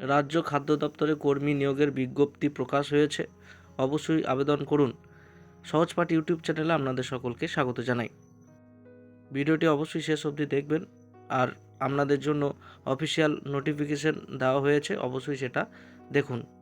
রাজ্য খাদ্য দপ্তরে কর্মী নিয়োগের বিজ্ঞপ্তি প্রকাশ হয়েছে। অবশ্যই আবেদন করুন। সহজপাঠ ইউটিউব চ্যানেলে আপনাদের সকলকে স্বাগত জানাই। ভিডিওটি অবশ্যই শেষ অবধি দেখবেন। আর আপনাদের জন্য অফিসিয়াল নোটিফিকেশন দেওয়া হয়েছে, অবশ্যই সেটা দেখুন।